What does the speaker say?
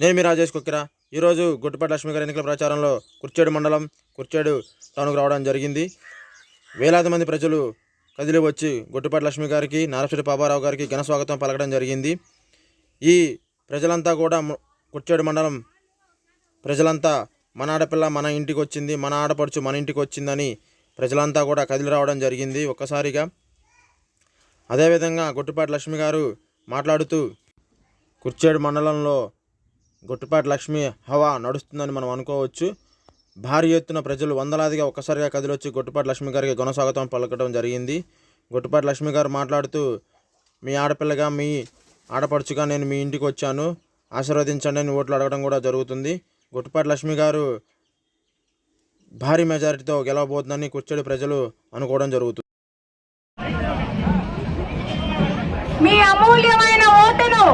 నేను మీ రాజేష్ కుక్కిరా. ఈరోజు గుట్టుపాటి లక్ష్మి గారి ఎన్నికల ప్రచారంలో కుర్చేడు మండలం కుర్చేడు టౌన్కు రావడం జరిగింది. వేలాది మంది ప్రజలు కదిలి వచ్చి గుట్టుపాటి లక్ష్మి గారికి నారపరెడ్డి పాపారావు గారికి ఘన స్వాగతం పలకడం జరిగింది. ఈ ప్రజలంతా కూడా కుర్చేడు మండలం ప్రజలంతా మన ఆడపిల్ల మన ఇంటికి వచ్చింది మన ఆడపడుచు మన ఇంటికి వచ్చిందని ప్రజలంతా కూడా కదిలి రావడం జరిగింది ఒక్కసారిగా. అదేవిధంగా గుట్టుపాటి లక్ష్మి గారు మాట్లాడుతూ కుర్చేడు మండలంలో గుట్టుపాటి లక్ష్మి హవా నడుస్తుందని మనం అనుకోవచ్చు. భారీ ఎత్తున ప్రజలు వందలాదిగా ఒక్కసారిగా కదిలొచ్చి గుట్టుపాటి లక్ష్మి గారికి గుణస్వాగతం పలకడం జరిగింది. గుట్టుపాటి లక్ష్మి గారు మాట్లాడుతూ మీ ఆడపిల్లగా మీ ఆడపడుచుగా నేను మీ ఇంటికి వచ్చాను. ఆశీర్వదించండి అని ఓట్లు అడగడం కూడా జరుగుతుంది. గుట్టుపాటి లక్ష్మి గారు భారీ మెజారిటీతో గెలవబోతుందని కూర్చోడి ప్రజలు అనుకోవడం జరుగుతుంది. మీ అమూల్యమైన ఓటును